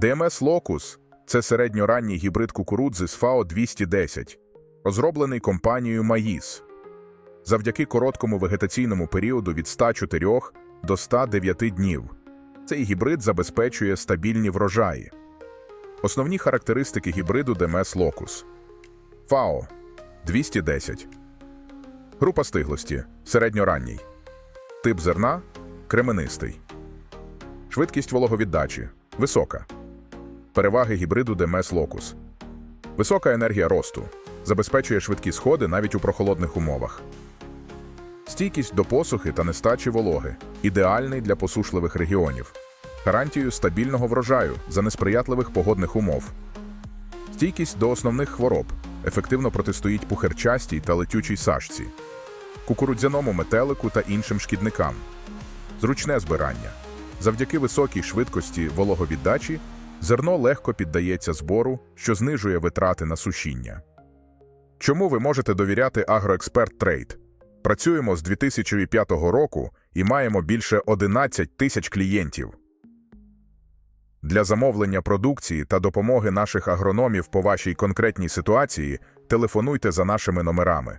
ДМС Локус це середньоранній гібрид кукурудзи з ФАО 210, розроблений компанією Маїс. Завдяки короткому вегетаційному періоду від 104 до 109 днів. Цей гібрид забезпечує стабільні врожаї. Основні характеристики гібриду ДМС Локус. ФАО 210. Група стиглості середньоранній. Тип зерна кременистий. Швидкість вологовіддачі висока. Переваги гібриду ДМС Локус. Висока енергія росту. Забезпечує швидкі сходи навіть у прохолодних умовах. Стійкість до посухи та нестачі вологи. Ідеальний для посушливих регіонів. Гарантію стабільного врожаю за несприятливих погодних умов. Стійкість до основних хвороб. Ефективно протистоїть пухерчастій та летючій сашці, кукурудзяному метелику та іншим шкідникам. Зручне збирання. Завдяки високій швидкості вологовіддачі зерно легко піддається збору, що знижує витрати на сушіння. Чому ви можете довіряти Агроексперт Трейд? Працюємо з 2005 року і маємо більше 11 тисяч клієнтів. Для замовлення продукції та допомоги наших агрономів по вашій конкретній ситуації телефонуйте за нашими номерами.